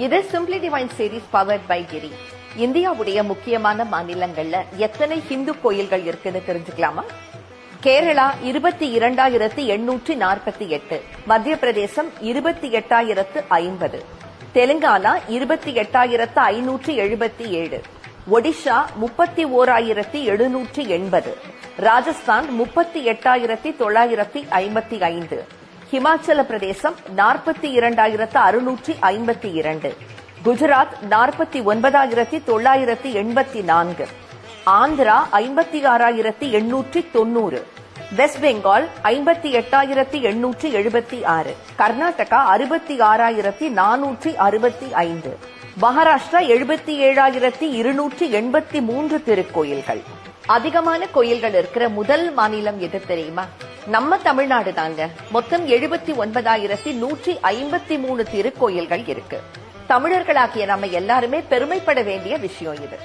இது simply divine series powered by Giri இந்தியாவுடைய முக்கியமான மாநிலங்கள்ல எத்தனை ஹிந்து கோயில்கள் இருக்குன்னு தெரிஞ்சுக்கலாமா? கேரளா இருபத்தி இரண்டாயிரத்தி எண்ணூற்றி நாற்பத்தி எட்டு மத்திய பிரதேசம் இருபத்தி எட்டாயிரத்து ஐம்பது தெலுங்கானா இருபத்தி எட்டாயிரத்து ஐநூற்றி எழுபத்தி ஏழு ஒடிஷா முப்பத்தி ஓராயிரத்தி எழுநூற்றி எண்பது ராஜஸ்தான் முப்பத்தி எட்டாயிரத்தி தொள்ளாயிரத்தி ஐம்பத்தி ஐந்து ஹிமாச்சல பிரதேசம் நாற்பத்தி இரண்டாயிரத்து அறுநூற்றி ஐம்பத்தி இரண்டு. குஜராத் நாற்பத்தி ஒன்பதாயிரத்தி தொள்ளாயிரத்தி எண்பத்தி நான்கு. ஆந்திரா ஐம்பத்தி ஆறாயிரத்தி எண்ணூற்றி தொண்ணூறு. வெஸ்ட் பெங்கால் ஐம்பத்தி எட்டாயிரத்தி எண்ணூற்றி எழுபத்தி ஆறு. கர்நாடகா அறுபத்தி ஆறாயிரத்தி நானூற்றி அறுபத்தி ஐந்து. மகாராஷ்டிரா எழுபத்தி ஏழாயிரத்தி இருநூற்றி எண்பத்தி மூன்று திருக்கோயில்கள். அதிகமான கோயில்கள் இருக்கிற முதல் மாநிலம் எது தெரியுமா? நம்ம தமிழ்நாடு தாங்க மொத்தம் எழுபத்தி ஒன்பதாயிரத்தி நூற்றி ஐம்பத்தி மூணு திருக்கோயில்கள் இருக்கு. தமிழர்களாகிய நம்ம எல்லாருமே பெருமைப்பட வேண்டிய விஷயம் இது.